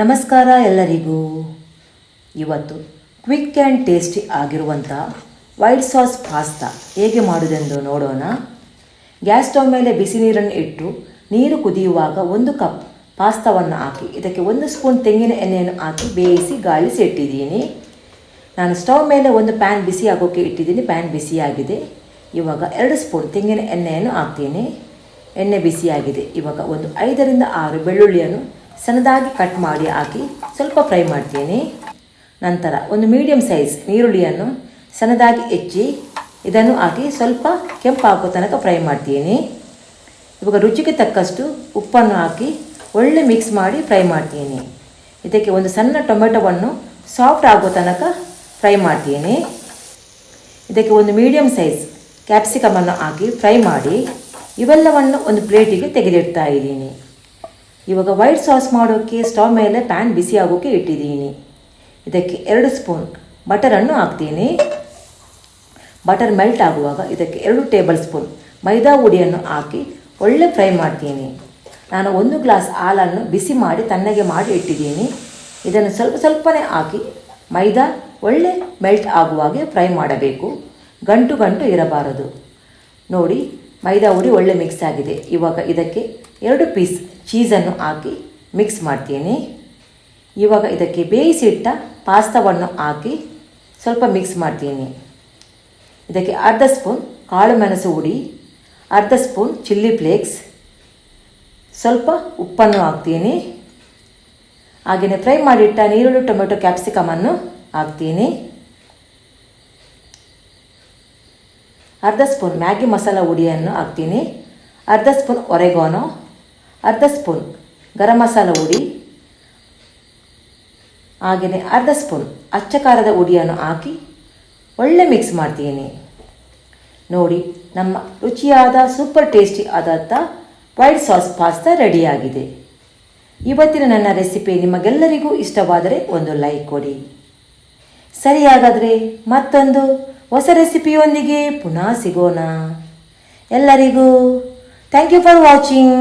ನಮಸ್ಕಾರ ಎಲ್ಲರಿಗೂ. ಇವತ್ತು ಕ್ವಿಕ್ ಆ್ಯಂಡ್ ಟೇಸ್ಟಿ ಆಗಿರುವಂಥ ವೈಟ್ ಸಾಸ್ ಪಾಸ್ತಾ ಹೇಗೆ ಮಾಡುವುದೆಂದು ನೋಡೋಣ. ಗ್ಯಾಸ್ ಸ್ಟವ್ ಮೇಲೆ ಬಿಸಿ ನೀರನ್ನು ಇಟ್ಟು ನೀರು ಕುದಿಯುವಾಗ ಒಂದು ಕಪ್ ಪಾಸ್ತಾವನ್ನು ಹಾಕಿ, ಇದಕ್ಕೆ ಒಂದು ಸ್ಪೂನ್ ತೆಂಗಿನ ಎಣ್ಣೆಯನ್ನು ಹಾಕಿ ಬೇಯಿಸಿ ಗಾಳಿಸಿ ಇಟ್ಟಿದ್ದೀನಿ ನಾನು ಸ್ಟವ್ ಮೇಲೆ ಒಂದು ಪ್ಯಾನ್ ಬಿಸಿ ಆಗೋಕ್ಕೆ ಇಟ್ಟಿದ್ದೀನಿ, ಪ್ಯಾನ್ ಬಿಸಿಯಾಗಿದೆ. ಇವಾಗ ಎರಡು ಸ್ಪೂನ್ ತೆಂಗಿನ ಎಣ್ಣೆಯನ್ನು ಹಾಕ್ತೀನಿ. ಎಣ್ಣೆ ಬಿಸಿಯಾಗಿದೆ. ಇವಾಗ ಒಂದು ಐದರಿಂದ ಆರು ಬೆಳ್ಳುಳ್ಳಿಯನ್ನು ಸಣ್ಣದಾಗಿ ಕಟ್ ಮಾಡಿ ಹಾಕಿ ಸ್ವಲ್ಪ ಫ್ರೈ ಮಾಡ್ತೀನಿ. ನಂತರ ಒಂದು ಮೀಡಿಯಮ್ ಸೈಜ್ ಈರುಳ್ಳಿಯನ್ನು ಸಣ್ಣದಾಗಿ ಹೆಚ್ಚಿ ಇದನ್ನು ಹಾಕಿ ಸ್ವಲ್ಪ ಕೆಂಪು ಹಾಕೋ ತನಕ ಫ್ರೈ ಮಾಡ್ತೀನಿ. ಇವಾಗ ರುಚಿಗೆ ತಕ್ಕಷ್ಟು ಉಪ್ಪನ್ನು ಹಾಕಿ ಒಳ್ಳೆ ಮಿಕ್ಸ್ ಮಾಡಿ ಫ್ರೈ ಮಾಡ್ತೀನಿ. ಇದಕ್ಕೆ ಒಂದು ಸಣ್ಣ ಟೊಮೆಟೊವನ್ನು ಸಾಫ್ಟ್ ಆಗೋ ತನಕ ಫ್ರೈ ಮಾಡ್ತೀನಿ. ಇದಕ್ಕೆ ಒಂದು ಮೀಡಿಯಮ್ ಸೈಜ್ ಕ್ಯಾಪ್ಸಿಕಮನ್ನು ಹಾಕಿ ಫ್ರೈ ಮಾಡಿ ಇವೆಲ್ಲವನ್ನು ಒಂದು ಪ್ಲೇಟಿಗೆ ತೆಗೆದಿಡ್ತಾ ಇದ್ದೀನಿ. ಇವಾಗ ವೈಟ್ ಸಾಸ್ ಮಾಡೋಕ್ಕೆ ಸ್ಟವ್ ಮೇಲೆ ಪ್ಯಾನ್ ಬಿಸಿ ಆಗೋಕ್ಕೆ ಇಟ್ಟಿದ್ದೀನಿ. ಇದಕ್ಕೆ ಎರಡು ಸ್ಪೂನ್ ಬಟರನ್ನು ಹಾಕ್ತೀನಿ. ಬಟರ್ ಮೆಲ್ಟ್ ಆಗುವಾಗ ಇದಕ್ಕೆ ಎರಡು ಟೇಬಲ್ ಸ್ಪೂನ್ ಮೈದಾ ಹುಡಿಯನ್ನು ಹಾಕಿ ಒಳ್ಳೆ ಫ್ರೈ ಮಾಡ್ತೀನಿ. ನಾನು ಒಂದು ಗ್ಲಾಸ್ ಹಾಲನ್ನು ಬಿಸಿ ಮಾಡಿ ತಣ್ಣಗೆ ಮಾಡಿ ಇಟ್ಟಿದ್ದೀನಿ. ಇದನ್ನು ಸ್ವಲ್ಪ ಸ್ವಲ್ಪನೇ ಹಾಕಿ ಮೈದಾ ಒಳ್ಳೆ ಮೆಲ್ಟ್ ಆಗುವಾಗೆ ಫ್ರೈ ಮಾಡಬೇಕು. ಗಂಟು ಗಂಟು ಇರಬಾರದು. ನೋಡಿ, ಮೈದಾ ಹುಡಿ ಒಳ್ಳೆ ಮಿಕ್ಸ್ ಆಗಿದೆ. ಇವಾಗ ಇದಕ್ಕೆ ಎರಡು ಪೀಸ್ ಚೀಸನ್ನು ಹಾಕಿ ಮಿಕ್ಸ್ ಮಾಡ್ತೀನಿ. ಇವಾಗ ಇದಕ್ಕೆ ಬೇಯಿಸಿಟ್ಟ ಪಾಸ್ತಾವನ್ನು ಹಾಕಿ ಸ್ವಲ್ಪ ಮಿಕ್ಸ್ ಮಾಡ್ತೀನಿ. ಇದಕ್ಕೆ ಅರ್ಧ ಸ್ಪೂನ್ ಕಾಳು ಮೆಣಸು ಹುಡಿ, ಅರ್ಧ ಸ್ಪೂನ್ ಚಿಲ್ಲಿ ಫ್ಲೇಕ್ಸ್, ಸ್ವಲ್ಪ ಉಪ್ಪನ್ನು ಹಾಕ್ತೀನಿ. ಹಾಗೆಯೇ ಫ್ರೈ ಮಾಡಿಟ್ಟ ನೀರುಳ್ಳಿ ಟೊಮೆಟೊ ಕ್ಯಾಪ್ಸಿಕಮನ್ನು ಹಾಕ್ತೀನಿ. ಅರ್ಧ ಸ್ಪೂನ್ ಮ್ಯಾಗಿ ಮಸಾಲ ಹುಡಿಯನ್ನು ಹಾಕ್ತೀನಿ. ಅರ್ಧ ಸ್ಪೂನ್ ಒರೆಗೋನೋ ಅರ್ಧ ಸ್ಪೂನ್ ಗರಂ ಮಸಾಲ ಹುಡಿ ಹಾಗೆಯೇ ಅರ್ಧ ಸ್ಪೂನ್ ಅಚ್ಚ ಖಾರದ ಹುಡಿಯನ್ನು ಹಾಕಿ ಒಳ್ಳೆ ಮಿಕ್ಸ್ ಮಾಡ್ತೀನಿ. ನೋಡಿ, ನಮ್ಮ ರುಚಿಯಾದ ಸೂಪರ್ ಟೇಸ್ಟಿ ಆದಂಥ ವೈಟ್ ಸಾಸ್ ಪಾಸ್ತಾ ರೆಡಿಯಾಗಿದೆ. ಇವತ್ತಿನ ನನ್ನ ರೆಸಿಪಿ ನಿಮಗೆಲ್ಲರಿಗೂ ಇಷ್ಟವಾದರೆ ಒಂದು ಲೈಕ್ ಕೊಡಿ. ಸರಿ ಹಾಗಾದರೆ ಮತ್ತೊಂದು ಹೊಸ ರೆಸಿಪಿಯೊಂದಿಗೆ ಪುನಃ ಸಿಗೋಣ. ಎಲ್ಲರಿಗೂ ಥ್ಯಾಂಕ್ ಯು ಫಾರ್ ವಾಚಿಂಗ್